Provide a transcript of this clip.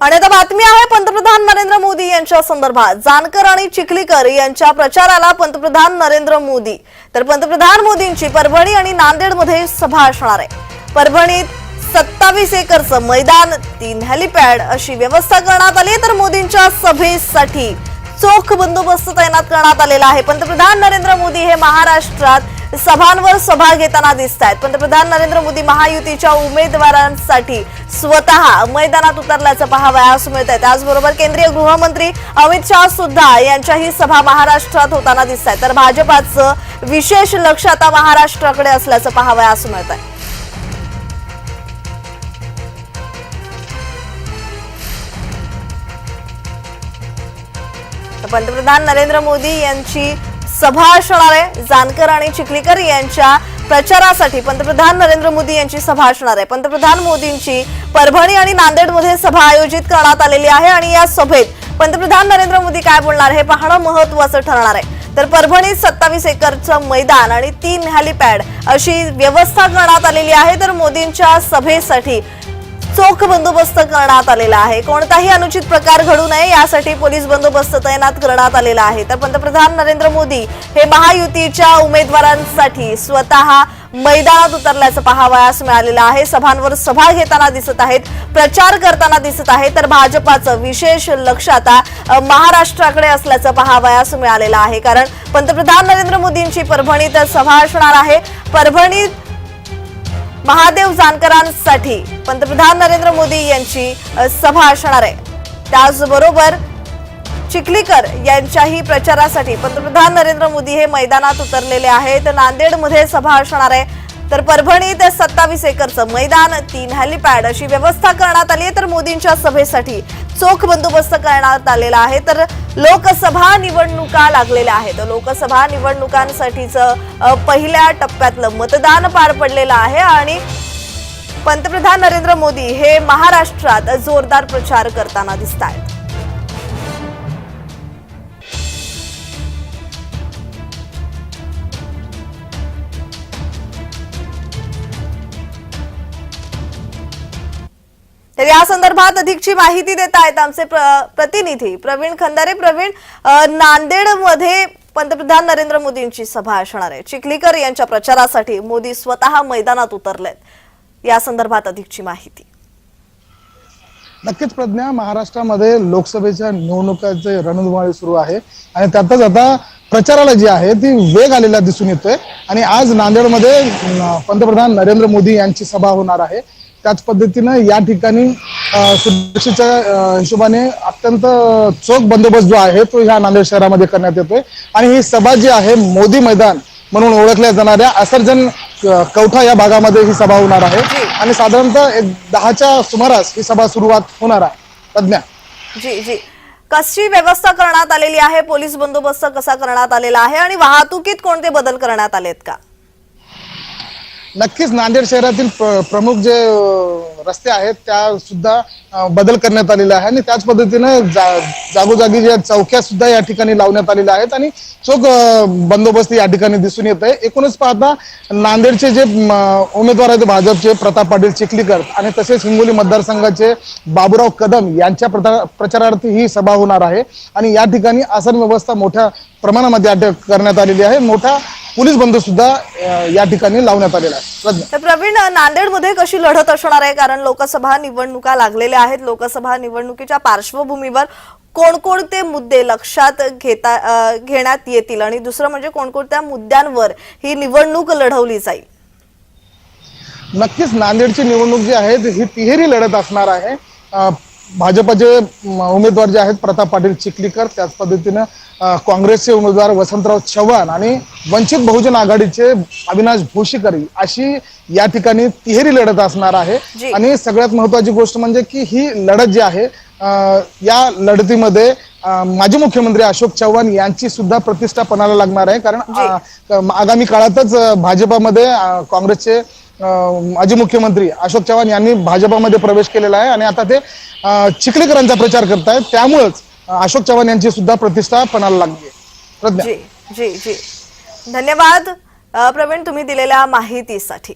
आणि आता बातमी आहे पंतप्रधान नरेंद्र मोदी यांच्या संदर्भात. जानकर आणि चिखलीकर यांच्या प्रचाराला पंतप्रधान नरेंद्र मोदी. तर पंतप्रधान मोदींची परभणी आणि नांदेडमध्ये सभा असणार आहे. परभणीत सत्तावीस एकरचं मैदान तीन हेलिपॅड अशी व्यवस्था करण्यात आली तर मोदींच्या सभेसाठी चोख बंदोबस्त तैनात करण्यात आलेला आहे. पंतप्रधान नरेंद्र मोदी हे महाराष्ट्रात सभांवर सभा घेताना दिसत आहेत पंतप्रधान नरेंद्र मोदी महायुतीच्या उमेदवारांसाठी स्वतः मैदानात उतरल्याचं पाहावयास मिळत आहे त्याचबरोबर केंद्रीय गृहमंत्री अमित शहा सुद्धा यांच्याही सभा महाराष्ट्रात होताना दिसत आहेत तर भाजपाचं विशेष लक्ष आता महाराष्ट्राकडे असल्याचं पाहावयास मिळत आहे पंतप्रधान नरेंद्र मोदी यांची सभा असणार आहे जानकर आणि चिखलीकर यांच्या प्रचारासाठी पंतप्रधान नरेंद्र मोदी यांची सभा असणार आहे. पंतप्रधान मोदींची परभणी आणि नांदेडमध्ये सभा आयोजित करण्यात आलेली आहे आणि या सभेत पंतप्रधान नरेंद्र मोदी काय बोलणार हे पाहणं महत्वाचं ठरणार आहे. तर परभणीत सत्तावीस एकरचं मैदान आणि तीन हेलिपॅड अशी व्यवस्था करण्यात आलेली आहे. तर मोदींच्या सभेसाठी चोख बंदोबस्त करण्यात आलेला आहे. कोणताही अनुचित प्रकार घडू नये यासाठी पोलीस बंदोबस्त तैनात करण्यात आलेला आहे. तर पंतप्रधान नरेंद्र मोदी हे महायुतीच्या उमेदवारांसाठी स्वतः मैदानात उतरल्याचं पाहावयास मिळालेलं आहे. सभांवर सभा घेताना दिसत आहेत प्रचार करताना दिसत आहे. तर भाजपाचं विशेष लक्ष आता महाराष्ट्राकडे असल्याचं पाहावयास मिळालेलं आहे. कारण पंतप्रधान नरेंद्र मोदींची परभणीत सभा असणार आहे. परभणीत महादेव जानकरांसाठी पंतप्रधान नरेंद्र मोदी यांची सभा असणार आहे. त्याचबरोबर चिखलीकर यांच्याही प्रचारासाठी पंतप्रधान नरेंद्र मोदी हे मैदानात उतरलेले आहेत. नांदेडमध्ये सभा असणार आहे. तर परभणीत सत्तावीस एकरचं मैदान तीन हेलिपॅड अशी व्यवस्था करण्यात आली आहे. तर मोदींच्या सभेसाठी चोख बंदोबस्त करण्यात आलेला आहे. तर लोकसभा निवडणुका लागलेल्या आहेत. लोकसभा निवडणुकांसाठीचं पहिल्या टप्प्यातलं मतदान पार पडलेलं आहे आणि पंतप्रधान नरेंद्र मोदी हे महाराष्ट्रात जोरदार प्रचार करताना दिसत आहेत या संदर्भात अधिकची माहिती देत आहेत आमचे प्रतिनिधी प्रवीण खंदारे. प्रवीण नांदेडमध्ये पंतप्रधान नरेंद्र मोदींची सभा असणार आहे. चिखलीकर यांच्या प्रचारासाठी मोदी स्वतः मैदानात उतरलेत. या संदर्भात अधिकची माहिती. नक्कीच प्रज्ञा महाराष्ट्रामध्ये लोकसभेच्या निवडणुकाचे रणधुमाळी सुरू आहे. आणि त्यातच आता प्रचाराला जी आहे ती वेग आलेला दिसून येतोय. आणि आज नांदेडमध्ये पंतप्रधान नरेंद्र मोदी यांची सभा होणार आहे. त्याच पद्धतीनं या ठिकाणी सुरक्षेच्या हिशोबाने अत्यंत चोख बंदोबस्त जो आहे तो ह्या नांदेड शहरामध्ये करण्यात येतोय. आणि ही सभा जी आहे मोदी मैदान म्हणून ओळखल्या जाणाऱ्या असरजन कवठा या भागामध्ये ही सभा होणार आहे. आणि साधारणतः एक दहाच्या सुमारास ही सभा सुरुवात होणार आहे. प्रज्ञा जी जी. कशी व्यवस्था करण्यात आलेली आहे? पोलीस बंदोबस्त कसा करण्यात आलेला आहे? आणि वाहतुकीत कोणते बदल करण्यात आलेत का? नक्कीच नांदेड शहरातील प्र- प्रमुख जे रस्ते आहेत त्या सुद्धा बदल करण्यात आलेले आहे आणि त्याच पद्धतीनं जा- जागोजागी ज्या चौक्या सुद्धा या ठिकाणी लावण्यात आलेल्या आहेत आणि चोख बंदोबस्त या ठिकाणी दिसून येत आहे. एकूणच पाहता नांदेडचे जे उमेदवार आहेत भाजपचे प्रताप पाटील चिखलीकर आणि तसेच हिंगोली मतदारसंघाचे बाबुराव कदम यांच्या प्रता- प्रचारार्थ ही सभा होणार आहे. आणि या ठिकाणी आसन व्यवस्था मोठ्या प्रमाणामध्ये अटक करण्यात आलेली आहे. मोठ्या पोलीस बंदोबस्त सुद्धा या ठिकाणी लावण्यात आलेला आहे. तर प्रवीण नांदेडमध्ये कशी लढत असणार आहे? कारण लोकसभा निवडणुका लागलेल्या आहेत. लोकसभा निवडणुकीच्या पार्श्वभूमीवर कोणकोणते मुद्दे लक्षात घेता घेण्यात येतील? आणि दुसरं म्हणजे कोणकोणत्या मुद्द्यांवर ही निवडणूक लढवली जाईल? नक्कीच नांदेडची निवडणूक जी आहे ही तिहेरी लढत असणार आहे. भाजपचे उमेदवार जे आहेत प्रताप पाटील चिखलीकर त्याच पद्धतीनं काँग्रेसचे उमेदवार वसंतराव चव्हाण आणि वंचित बहुजन आघाडीचे अविनाश भोशीकर अशी या ठिकाणी तिहेरी लढत असणार आहे. आणि सगळ्यात महत्वाची गोष्ट म्हणजे की ही लढत जी आहे या लढतीमध्ये माजी मुख्यमंत्री अशोक चव्हाण यांची सुद्धा प्रतिष्ठा पणाला लागणार आहे. कारण आगामी काळातच भाजपामध्ये काँग्रेसचे माजी मुख्यमंत्री अशोक चव्हाण यांनी भाजपामध्ये प्रवेश केलेला आहे आणि आता ते चिखलीकरांचा प्रचार करतायत. त्यामुळेच अशोक चव्हाण यांची सुद्धा प्रतिष्ठा पणाला लागली प्रज्ञा. जी जी जी. धन्यवाद. प्रवीण तुम्ही दिलेल्या माहितीसाठी.